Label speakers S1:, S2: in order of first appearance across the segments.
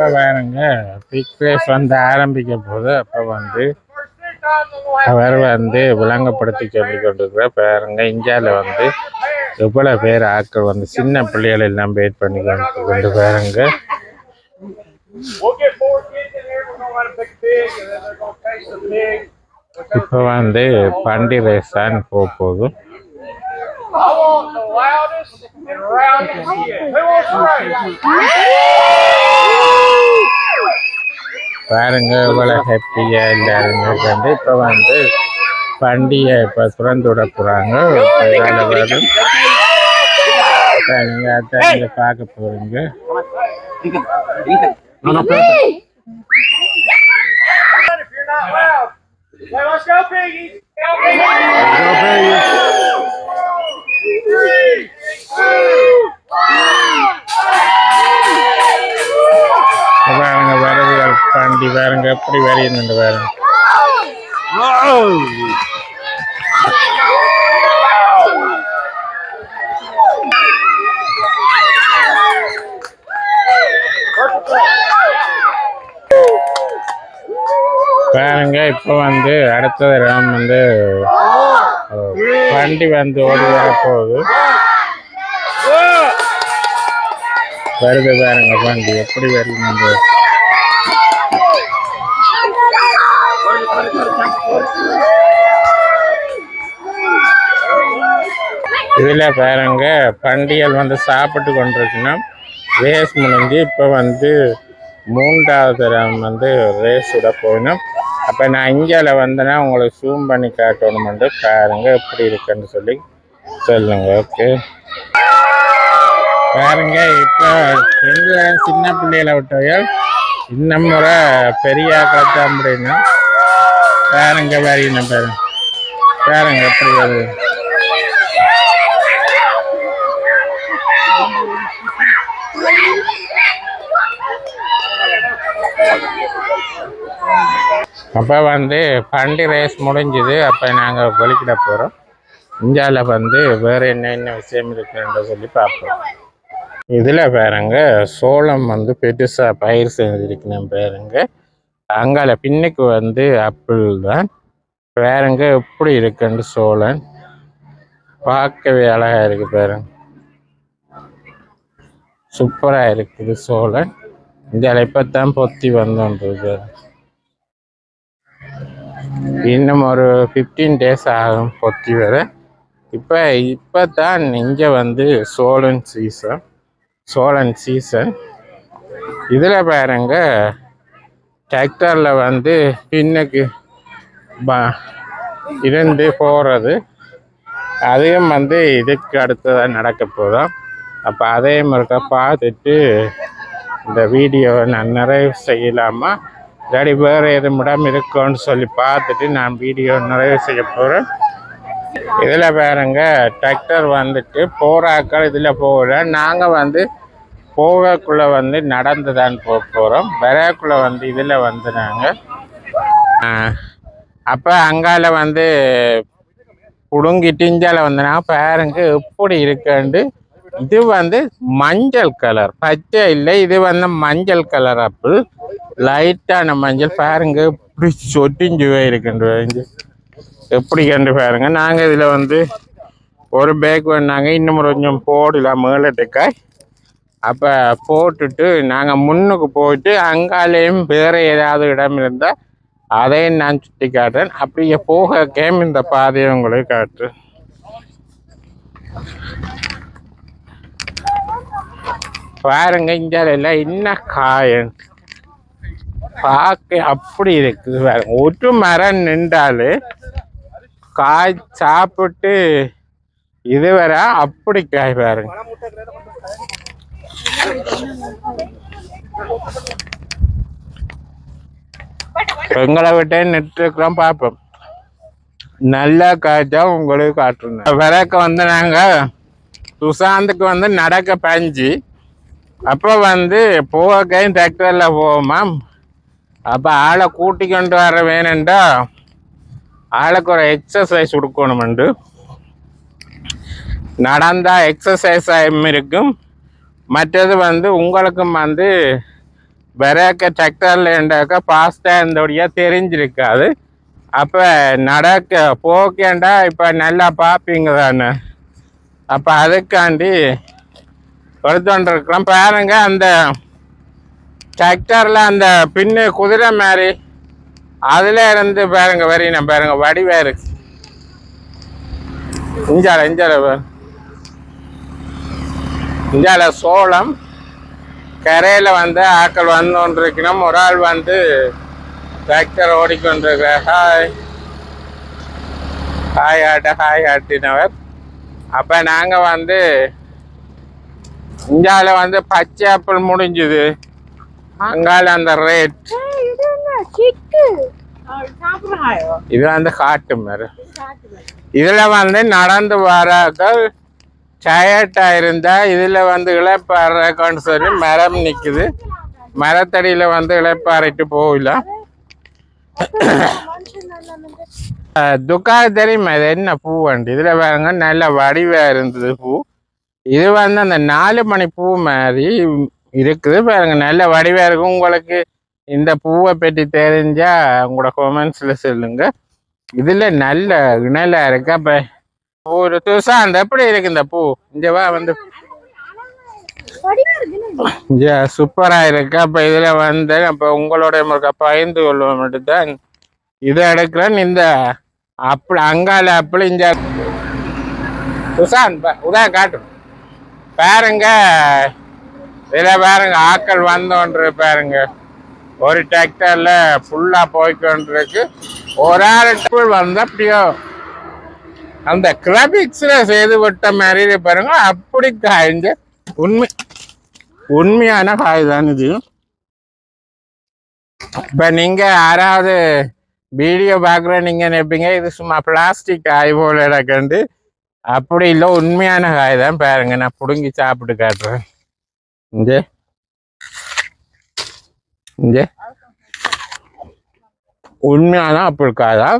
S1: இப்போ வேணுங்க. Big race வந்து ஆரம்பிக்க போது அப்போ வந்து அவர் வந்து விளங்கப்படுத்தி சொல்லி கொண்டிருக்கிற பாருங்க. இந்தியாவில் வந்து எவ்வளோ பேர் ஆட்கள் வந்து சின்ன பிள்ளைகள் எல்லாம் வெயிட் பண்ணி கொண்டு கொண்டு பாருங்க. இப்போ வந்து பண்டி ரேஸ் தான் போக போதும்
S2: I want the loudest and roundest kid. Who wants to race?
S1: பாருங்க இவ்வளோ ஹாப்பியாக எல்லாரும் வந்து இப்போ வந்து பண்டிகை இப்போ திறந்து விட போகிறாங்க வரும் நீங்கள் அதான் நீங்கள் பார்க்க போகிறீங்க
S2: let's go. Go.
S1: பாருங்க வரவுகள் தாண்டி பாருங்க எப்படி வரையுന്നുண்டு பாருங்க. பாருங்க இப்போ வந்து அடுத்தது ராம் வந்து வண்டி வந்து ஓடி வர போகுது வருது பாருங்க வண்டி எப்படி வருது இதில் பாருங்க பண்டிகள் வந்து சாப்பிட்டு கொண்டிருக்குன்னா ரேஸ் முடிஞ்சு இப்போ வந்து மூன்றாவது தரம் வந்து ரேஸ் விட போகணும் அப்போ நான் இந்தியாவில் வந்தேன்னா உங்களுக்கு ஜூம் பண்ணி காட்டணுமெண்டு. பாருங்க எப்படி இருக்குன்னு சொல்லி. சொல்லுங்க ஓகே பாருங்க இப்போ ரெண்டு சின்ன பிள்ளைகளை விட்டவர்கள் இன்னும் முறை பெரிய ஆக்கள் அப்படின்னா பாருங்க வரையணும் பாருங்க பாருங்க எப்படி வருது? அப்போ வந்து ஃபண்டு ரேஸ் முடிஞ்சுது. அப்போ நாங்கள் வெளிக்கிட போகிறோம் இந்தியாவில் வந்து வேறு என்னென்ன விஷயம் இருக்குன்ற சொல்லி பார்ப்போம். இதில் பாருங்க சோளம் வந்து பெருசாக பயிர் செஞ்சுருக்கணும் பாருங்க. அங்கால பின்னுக்கு வந்து அப்பிள் தான். பாருங்க எப்படி இருக்குன்னு சோளம். பார்க்கவே அழகாக இருக்குது பாருங்க. சூப்பராக இருக்குது சோளம். இந்தியாவில் இப்போ தான் பொத்தி வந்தோன்றது. இன்னும் ஒரு ஃபிஃப்டீன் டேஸ் ஆகும் பொத்தி வர இப்போ இப்போ தான் இங்கே வந்து சோழன் சீசன் சோழன் சீசன் இதில் பாருங்க டிராக்டரில் வந்து பின்னுக்கு ப- இருந்து போகிறது அதையும் வந்து இதுக்கு அடுத்ததாக நடக்க போதும் அப்போ அதையும் இருக்க பார்த்துட்டு இந்த வீடியோவை நான் நிறைவு செய்யலாமா? இல்லாடி வேறு எதுமிடம் இடம் இருக்குன்னு சொல்லி பார்த்துட்டு நான் வீடியோ நிறைவு செய்ய போகிறேன் இதில் பாருங்க டிராக்டர் வந்துட்டு போகிறாக்கள் இதில் போகல. நாங்கள் வந்து போகக்குள்ளே வந்து நடந்து தான் போக போகிறோம் வரக்குள்ளே வந்து இதில் வந்து நாங்கள் அப்போ அங்கால வந்து புடுங்கிட்டு இஞ்சால வந்தனா பாருங்க எப்படி இருக்குண்டு. இது வந்து மஞ்சள் கலர். பச்சை இல்லை இது வந்து மஞ்சள் கலர் அப்பு லைட்டான மஞ்சள் பாருங்க. இப்படி சொட்டிஞ்சு இருக்குண்டு எப்படி கண்டு பாருங்க. நாங்கள் இதில் வந்து ஒரு பேக் வேணாங்க. இன்னும் கொஞ்சம் போடலாம். மேலட்டுக்காய் அப்போ போட்டுட்டு நாங்கள் முன்னுக்கு போயிட்டு அங்காலேயும் வேறு ஏதாவது இடம் இருந்தால் அதையும் நான் சுட்டி காட்டுறேன். அப்படியே போக கேம் இந்த பாதையை உங்களுக்கு காட்டுறேன். பாருங்க இந்தியாவில் என்ன காயம். பார்க்க அப்படி இருக்குது. வேற ஒரு மரம் நின்றாலே காய் சாப்பிட்டு இதுவரை அப்படி காய் பாருங்க. எங்களை விட்டே நின்றுக்கிறோம் பார்ப்போம் நல்லா காய்ச்சா உங்களுக்கு காட்டுறேன். விறக்க வந்து நாங்கள் சுசாந்துக்கு வந்து நடக்க பஞ்சு. அப்போ வந்து போகையும் டிராக்டரில் போவோமா? அப்போ ஆளை கூட்டி கொண்டு வர வேணுண்டா ஆளுக்கு ஒரு எக்ஸசைஸ் கொடுக்கணுமெண்டு நடந்தால் எக்ஸசைஸ் ஆகும் இருக்கும். மற்றது வந்து உங்களுக்கும் வந்து விறக்க டிராக்டர்ல இருந்தாக்கா ஃபாஸ்ட்டாக இருந்தபடியா தெரிஞ்சிருக்காது. அப்போ நடக்க போக்கேண்டா இப்போ நல்லா பார்ப்பீங்க தானே. அப்போ அதுக்காண்டி வருத்தம் பாருங்க அந்த டிராக்டரில் அந்த பின்னு குதிரை மாதிரி அதில் இருந்து பாருங்க வரையினா பாருங்க வடிவா இருக்கு. இஞ்சால இஞ்சால இஞ்சால சோளம் கரையில் வந்து ஆக்கள் வந்து கொண்டிருக்கணும். ஒரு ஆள் வந்து டிராக்டர் ஓடிக்கொண்டிருக்கிறார். ஹாய் ஹாய் ஆட்ட ஹாய் ஆட்டினவர். அப்போ நாங்கள் வந்து இந்தியாவில் வந்து பச்சை ஆப்பிள் முடிஞ்சுது. அங்கால அந்த ரேட்
S3: இது
S1: வந்து காட்டு மரம். இதுல வந்து நடந்து வராக்கள் டயர்டா இருந்தா இதுல வந்து இளைப்பாறக்கன்னு சொல்லி மரம் நிக்குது. மரத்தடியில வந்து இளைப்பாறிட்டு போகலாம் துக்காக தெரியுமா? இது என்ன பூ வண்டி இதுல பாருங்க நல்ல வடிவா இருந்தது பூ. இது வந்து அந்த நாலு மணி பூ மாதிரி இருக்குது பாருங்க நல்ல வடிவாக இருக்கும். உங்களுக்கு இந்த பூவை பற்றி தெரிஞ்சா உங்களோட கொமெண்ட்ஸில் சொல்லுங்க. இதில் நல்ல இணலாக இருக்கு. அப்போ ஒரு துசாந்த் எப்படி இருக்கு இந்த பூ? இங்கேவா வந்து. சூப்பராக இருக்கு. அப்போ இதில் வந்து அப்போ உங்களோட முருக்க பயந்து கொள்வோம் மட்டும்தான் இதை எடுக்கிறேன். இந்த அப்படி அங்கால அப்படி இந்த துசான் உதா காட்டும். பாருங்க. இதுல பாருங்க ஆக்கள் வந்தோன்று பாருங்க. ஒரு டிராக்டர்ல ஃபுல்லா போய்க்கொண்டிருக்கு ஒரு ஆள் வந்த வந்து அப்படியோ அந்த கிளபிக்ஸ்ல செய்து விட்ட மாதிரி பாருங்க. அப்படி காய்ஞ்ச உண்மை உண்மையான காய் தான் இது. இப்போ நீங்க யாராவது வீடியோ பார்க்குற நீங்க நினைப்பீங்க இது சும்மா பிளாஸ்டிக் காய் போல இடக்கண்டு அப்படி இல்லை உண்மையான காய் தான் பாருங்க. நான் புடுங்கி சாப்பிட்டு காட்டுறேன். இங்கே. இங்கே. உண்மையான அப்படி காதா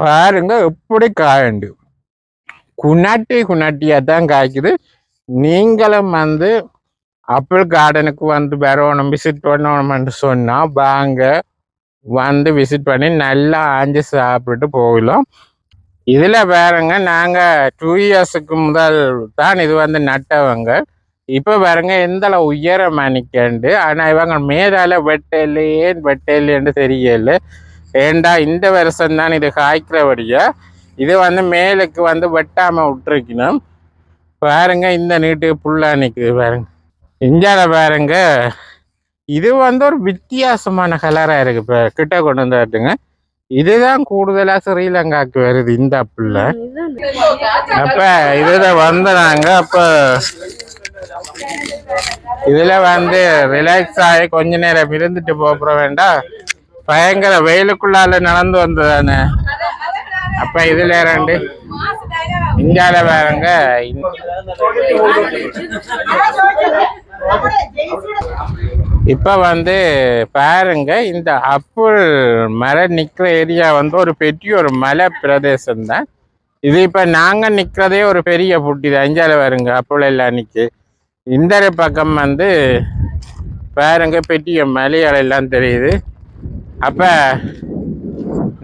S1: பாருங்க எப்படி காயண்டு. குணாட்டி குணாட்டியாக தான் காய்க்குது. நீங்களும் வந்து அப்பிள் கார்டனுக்கு வந்து வரணும் விசிட் பண்ணணும்னு சொன்னால் வாங்க. வந்து விசிட் பண்ணி நல்லா ஆஞ்சு சாப்பிட்டு போகலாம் இதில் பாருங்க நாங்கள் டூ இயர்ஸுக்கு முதல் தான் இது வந்து நட்டவங்க. இப்ப பாருங்க எந்த அளவு உயரம் நிக்கண்டு ஆனா இவங்க மேலால வெட்டலையே வெட்டலைன்னு தெரியல. ஏண்டா இந்த வருஷம் தான் இது காய்க்கிறபடியா. இது வந்து மேலுக்கு வந்து வெட்டாம விட்டுருக்கணும். பாருங்க இந்த நீட்டுக்கு புல்லா நிக்குது பாருங்க. இஞ்சால பாருங்க இது வந்து ஒரு வித்தியாசமான கலரா இருக்கு இப்ப. கிட்ட கொண்டு வந்துட்டுங்க இதுதான் கூடுதலா ஸ்ரீலங்காக்கு வருது இந்த புல்ல. அப்ப இதுல வந்தாங்க அப்ப இதுல வந்து ரிலாக்ஸ் ஆகி கொஞ்ச நேரம் இருந்துட்டு போப்புற வேண்டாம் பயங்கர வெயிலுக்குள்ளால நடந்து வந்ததானே. அப்ப இதுல ரெண்டு இந்தியால பாருங்க இப்ப வந்து பாருங்க இந்த அப்புள் மலை நிக்கிற ஏரியா வந்து ஒரு பெரிய ஒரு மலை பிரதேசம் தான் இது இப்ப நாங்க நிக்கிறதே ஒரு பெரிய புட்டி தான் இந்தியால வருங்க அப்புள் எல்லாம் நிக்கு. இந்த பக்கம் வந்து பாருங்க பெரிய மலையாள எல்லாம் தெரியுது. அப்ப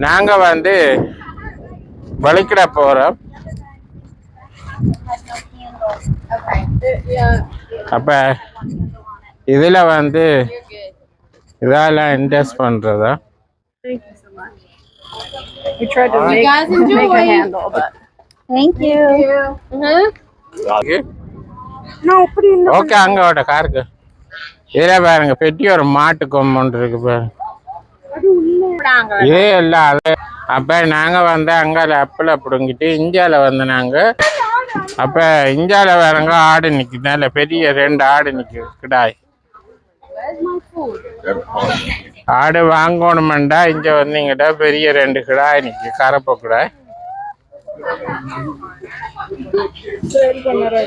S1: நாங்க வந்து வலிக்கிட போறோம். அப்ப இதுல வந்து இதெல்லாம் இன்ட்ரெஸ்ட் பண்றதா?
S3: We tried to make, make a handle, but. Thank you. No, put it in
S1: okay அங்க ஓட காருக்கு இதுல பாருங்க பெட்டி ஒரு மாட்டு கொம்பு இருக்கு பாருங்க இதே இல்ல அது. அப்ப நாங்க வந்து அங்கால அப்பல பிடுங்கிட்டு இந்தியால வந்து நாங்க அப்ப இந்தியால வேறங்க ஆடு நிக்குது. நல்ல பெரிய ரெண்டு ஆடு நிக்குது கிடாய் ஆடு வாங்கணுமெண்டா இங்க வந்தீங்கடா பெரிய ரெண்டு கிடாய் நிக்கு கரப்ப கிடாய்.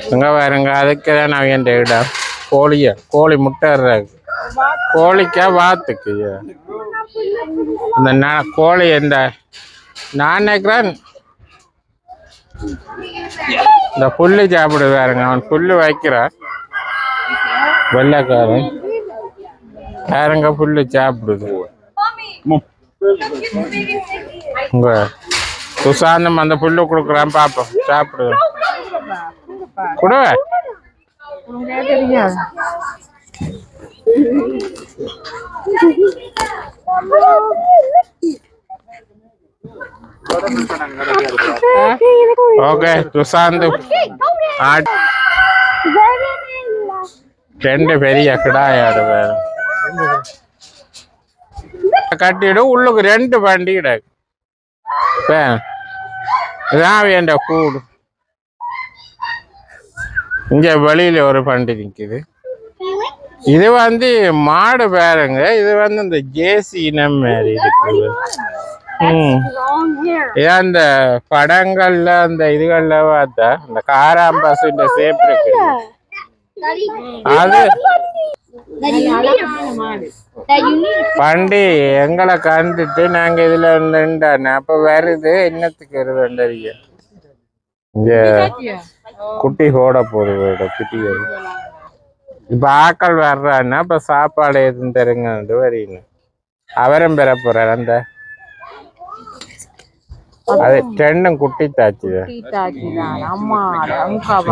S1: இங்க பாருங்க அதுக்கு தான் நான் என் இடம் கோழிய கோழி முட்டை இடுறாங்க கோழிக்கா வாத்துக்கு. இந்த நா- கோழி இந்த நான் நினைக்கிறேன் இந்த புல்லு சாப்பிடுவாருங்க. அவன் புல்லு வைக்கிறான் வெள்ளைக்காரன். பாருங்க புல்லு சாப்பிடுது. உங்க சுசாந்தம் அந்த புல்லு கொடுக்குறான் பாப்போம். சாப்பிடு கொடு. ஓகே சுசாந்த் ஆட். ரெண்டு பெரிய கிடாயாடு வேறு. கட்டிடும் உள்ளுக்கு ரெண்டு வண்டி கிடக்கு வேண்ட கூடு. இங்க வெளியில ஒரு வண்டி நிக்குது. இது வந்து மாடு பாருங்க. இது வந்து இந்த ஜேசி இனம் மாதிரி இருக்குது. இது அந்த படங்கள்ல அந்த இதுகள்ல பார்த்தா இந்த காராம்பஸ் இந்த சேப் இருக்கு அது வண்டி எங்களை கண்டுட்டு நாங்க இதுல நின்றானே அப்ப வருது என்னத்துக்கு தெரியும் இங்க குட்டி போட போகுது வீடு குட்டி இப்ப ஆக்கள் வர்றான்னா இப்ப சாப்பாடு எதுவும் தருங்கன்ட்டு வரீங்க அவரும் பெற போறாரு அந்த அது ரெண்டும் குட்டி தாச்சி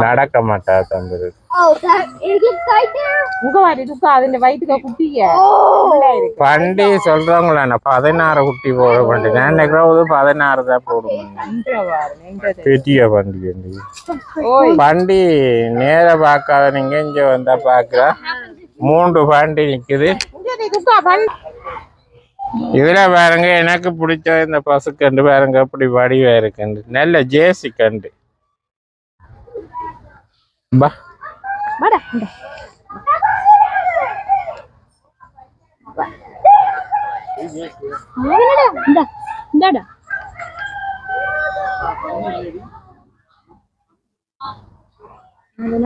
S1: நடக்க மாட்டா
S4: தந்துரு
S1: பண்டி சொல்றவங்களா பதினாறு குட்டி போட பண்டி. நான் நினைக்கிறது பதினாறு தான் போடுவேன். பெரிய
S4: பண்டி
S1: பண்டி நேர பார்க்காத நீங்க இங்க வந்தா பாக்குறா மூன்று பாண்டி நிக்குது. இதுல பாருங்க எனக்கு பிடிச்ச இந்த பசுக்கண்டு பாருங்க அப்படி வடிவா இருக்குண்டு நல்ல ஜேசி கண்டு. பா.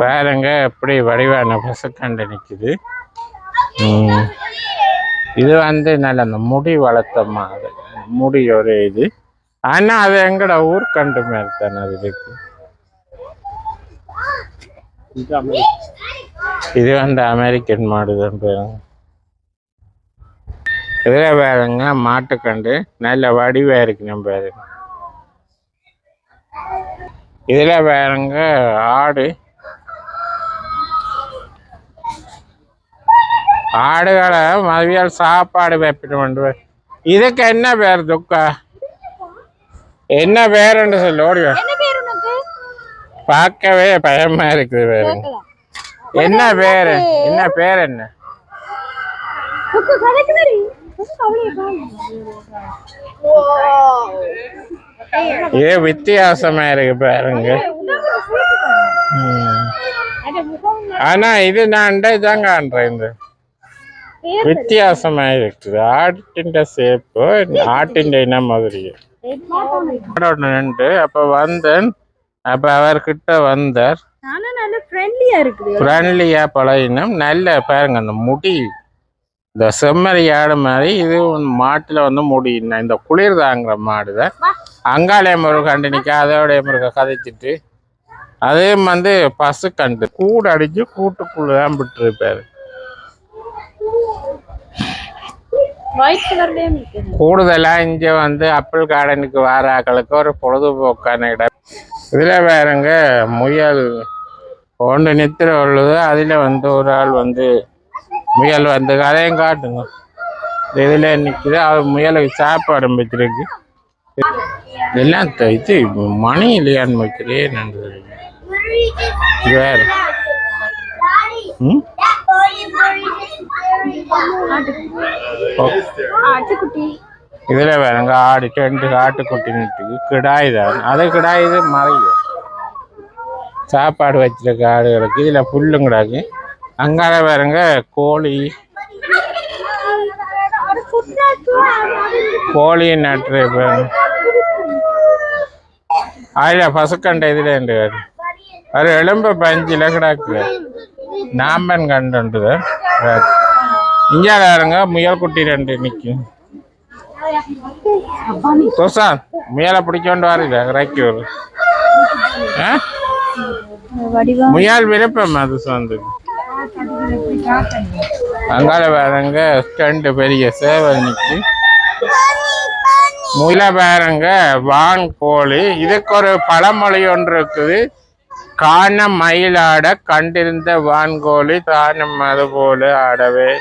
S1: பாருங்க எப்படி வடிவான பசுக்கண்டு நிக்குது. ம். இது வந்து நல்ல அந்த முடி வளர்த்த மாதிரி முடி ஒரு இது. ஆனா அது எங்கட ஊர்க்கண்டு மாதிரி தானே அது இருக்கு? இது வந்து அமெரிக்கன் மாடு தான் பாருங்க இதுல பாருங்க மாட்டுக்கண்டு நல்ல வடிவா இருக்கு நம்ம பாருங்க இதுல பாருங்க ஆடு. ஆடுகளை மதியால் சாப்பாடு வைப்பிட்டு கொண்டு இதுக்கு என்ன பேர் துக்கா என்ன பேருன்னு சொல்லு ஓடி வா.
S3: என்ன பேர் உனக்கு?
S1: பார்க்கவே பயமா இருக்குது பேரு என்ன பேரு? என்ன பேர் என்ன. இது வித்தியாசமா இருக்கு பாருங்க. ஆனா இது நான் தான் காண்றேன் இந்த. வித்தியாசமா இருக்குது ஆட்டின் சேப்பு ஆட்டின் இனம் மாதிரி நின்று அப்ப வந்தேன் அப்ப அவர்கிட்ட வந்தார்
S3: ஆனா நல்ல ஃப்ரெண்ட்லியா இருக்குது
S1: ஃப்ரெண்ட்லியா பழகினோம் நல்ல பாருங்க அந்த முடி இந்த செம்மறி ஆடு மாதிரி இது மாட்டுல வந்து முடி இந்த குளிர் தாங்குற மாடு தான் அங்காளய முருக கண்டு நிற்க அதோடைய முருக கதைச்சிட்டு அதே வந்து பசு கண்டு கூடு அடிச்சு கூட்டுக்குள்ள தான் விட்டுருப்பாரு கூடுதலா இங்க வந்து அப்பிள் கார்டனுக்கு வர ஆக்களுக்கு ஒரு பொழுதுபோக்கான இடம். இதுல வேறங்க முயல் ஒன்று நித்திர உள்ளது. அதுல வந்து ஒரு ஆள் வந்து முயல் வந்து அதையும் காட்டுங்க. இதுல நிக்குது. அது முயலுக்கு சாப்பாடு வச்சிருக்கு இதெல்லாம் இது மணி இல்லையான்னு வைக்கிறேன். நன்றி வேற. ம்? இதுல வேணுங்க ஆடு ரெண்டு ஆட்டுக்குட்டி நிட்டு கிடாய் தான் அது கிடாய் இது மறையும். சாப்பாடு வச்சிருக்க ஆடுகளுக்கு இதுல புல்லும் கிடாக்கு. அங்கால வேறங்க கோழி. கோழி நட்டு அதுல பசுக்கண்டை இதுல என்று அது எலும்பு பஞ்சில கிடாக்கு. நாம்பன் கண்டுன்றது. இங்கே வேறங்க முயல் குட்டி ரெண்டு நிற்கும் சுசாந்த் முயலை பிடிக்கொண்டு வரல இறக்கி ஒரு ஆ? முயல் விருப்பம் அது வந்து அங்கால வேறங்க ஸ்டண்ட் பெரிய சேவல் நிற்கி முயல வேறங்க வான் கோழி. இதுக்கு ஒரு பழமொழி ஒன்று இருக்குது. காண மயிலாட கண்டிருந்த வான்கோழி தானம் அது போல ஆடவே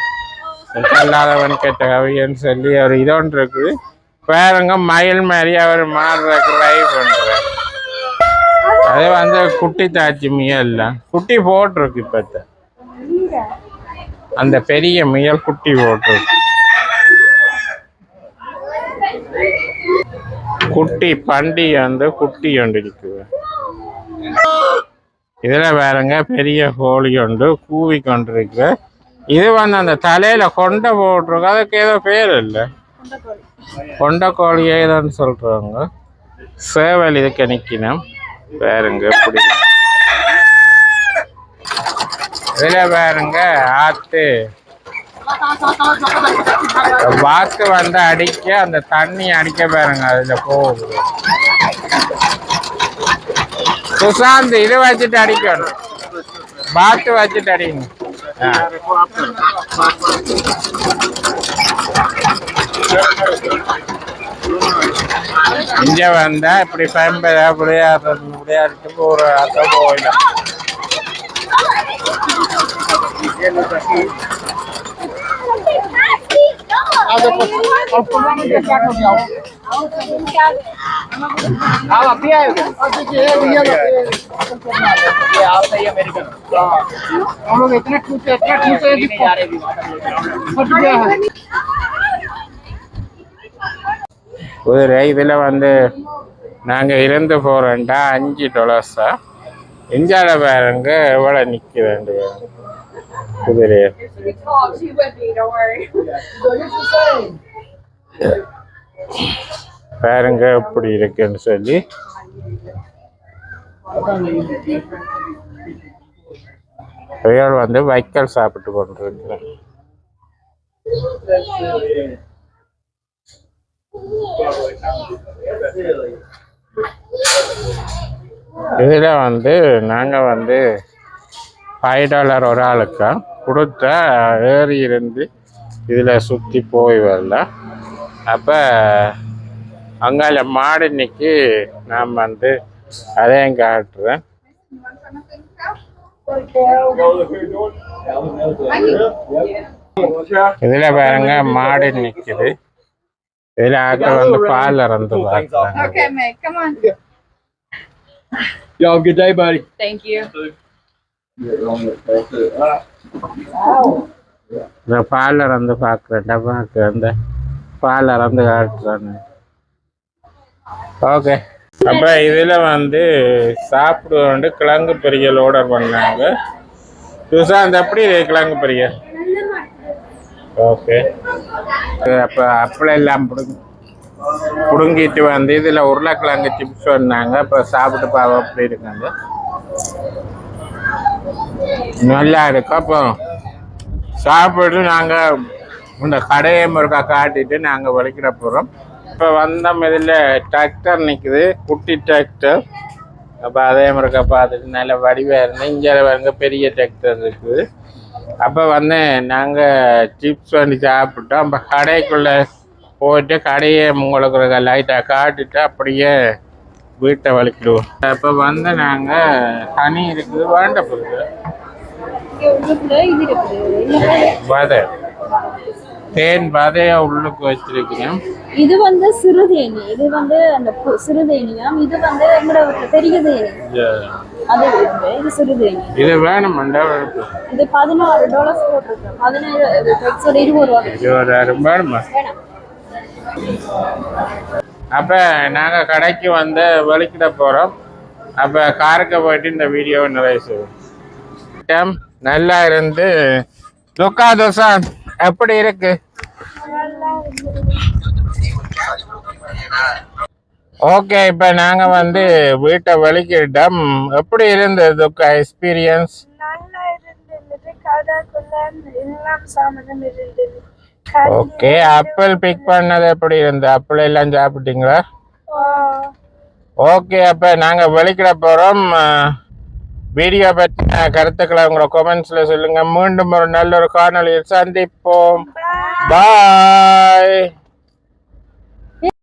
S1: இல்லாதவன் கெட்ட கவியன்னு சொல்லி ஒரு இது இருக்கு இருக்குது மயில் மாதிரி அவர் மாறுறதுக்கு ட்ரை பண்ணுறார் அது வந்து குட்டி தாச்சி முயல் குட்டி போட்டிருக்கு இப்பத்த. அந்த பெரிய முயல் குட்டி போட்டிருக்கு. குட்டி பண்டி வந்து குட்டி ஒன்று இருக்குது. இதில் வேறங்க பெரிய கோழி ஒன்று கூவி கொண்டிருக்கு இது வந்து அந்த தலையில கொண்டை போட்டிருக்கு அதுக்கு ஏதோ பேர் இல்லை கொண்ட கோழி ஏதோன்னு சொல்றாங்க சேவல் இதுக்கு நிற்கணும் பேருங்க எப்படி இதில் பாருங்க ஆத்து வாத்து வந்து அடிக்க அந்த தண்ணி அடிக்க பாருங்க அதுல போகுது சுசாந்த் இது வச்சுட்டு அடிக்கணும் பாத்து வச்சுட்டு அடிக்கணும் இங்க வந்தா இப்படி பம்பை அப்படியே விளையாடிட்டு ஒரு அர்த்தம் போயிடலாம்
S2: आप अभी आए आप सही अमेरिकन हम लोग इतने ठूसे इतने ठूसे नहीं आ रहे
S1: குதிரை இதுல வந்து நாங்க இருந்து போறோம்டா அஞ்சு டொலர்ஸா இஞ்சால பாருங்க எவ்வளவு நிக்குது ரெண்டு பேரும் குதிரை பாருங்க எப்படி இருக்குன்னு சொல்லி. புயல் வந்து வைக்கல் சாப்பிட்டு கொண்டிருக்கிறேன் இதில் வந்து நாங்க வந்து ஃபைவ் டாலர் ஒரு ஆளுக்கா கொடுத்தா ஏறி இருந்து இதில் சுத்தி போய் வரல அப்ப அங்கால மாடு நிக்கி நான் வந்து அதையும் காட்டுறேன் இதுல பாருங்க மாடு நிக்குது இதுல ஆக்கள் வந்து பால் இறந்து
S3: on.
S2: Yo, good day, buddy.
S3: Thank you.
S1: பால் இறந்து பார்க்குறேன் டப்பாக்கு அந்த பால் அறந்து காட்டுறாங்க ஓகே. அப்போ இதில் வந்து சாப்பிடுவோண்டு கிழங்கு பொரியல் ஆர்டர் பண்ணாங்க. சுசாந்த் எப்படி கிழங்கு பொரியல்? ஓகே. அப்போ அப்பளம் எல்லாம் பிடுங்க பிடுங்கிட்டு வந்து இதில் உருளைக்கிழங்கு சிப்ஸ் வந்தாங்க இப்போ சாப்பிட்டு பாவம் அப்படி இருக்காங்க. நல்லா இருக்கும். அப்போ சாப்பிட்டு நாங்கள் இந்த கடையை முருக்கா காட்டிட்டு நாங்கள் வலிக்கிற போகிறோம் இப்போ வந்தோம் இதில் டிராக்டர் நிற்குது குட்டி டிராக்டர் அப்போ அதே முருக்கா பார்த்துட்டு நல்ல வடிவாக இருந்தேன் இங்கே பாருங்க பெரிய டிராக்டர் இருக்குது. அப்போ வந்து நாங்கள் சிப்ஸ் வந்து சாப்பிட்டோம். அப்போ கடைக்குள்ளே போயிட்டு கடையை உங்களுக்கு லைட்டாக காட்டிட்டு அப்படியே வீட்டை வலிக்கிடுவோம் அப்போ வந்து நாங்கள் தனி இருக்குது வேண்ட போகுது. வதை. தேன் வதையா உள்ளுக்கு வச்சிருக்கிறேன்
S3: இது வந்து சிறுதேனி இது வந்து அந்த சிறுதேனியாம் இது வந்து எங்களோட பெரிய தேனி. அது இது சிறுதேனி
S1: இது இருக்கு
S3: இது பதினாறு டாலர்ஸ் போட்டிருக்கு. பதினேழு இருபது ரூபா.
S1: இருபதாயிரம் வேணுமா?
S3: வேணாம்.
S1: அப்ப நாங்க கடைக்கு வந்து வெளிக்கிட போறோம். அப்ப காருக்கு போயிட்டு இந்த வீடியோவை நிறைய செய்வோம். நல்லா இருந்து. லுக்கா தோசா எப்படி இருக்கு? ஓகே இப்ப நாங்க வந்து வீட்டை வெளிக்கிட்டோம் எப்படி இருந்தது எக்ஸ்பீரியன்ஸ்
S5: இருந்தது. இருந்தது.
S1: ஓகே ஆப்பிள் பிக் பண்ணது எப்படி இருந்து? ஆப்பிள் எல்லாம் சாப்பிட்டீங்களா? ஓகே அப்ப நாங்க வெளிக்கிட போறோம். அஹ், வீடியோ பற்றின கருத்துக்களை உங்களோட கொமெண்ட்ஸ்ல சொல்லுங்க. மீண்டும் ஒரு நல்ல ஒரு காணொளியில் சந்திப்போம். பாய்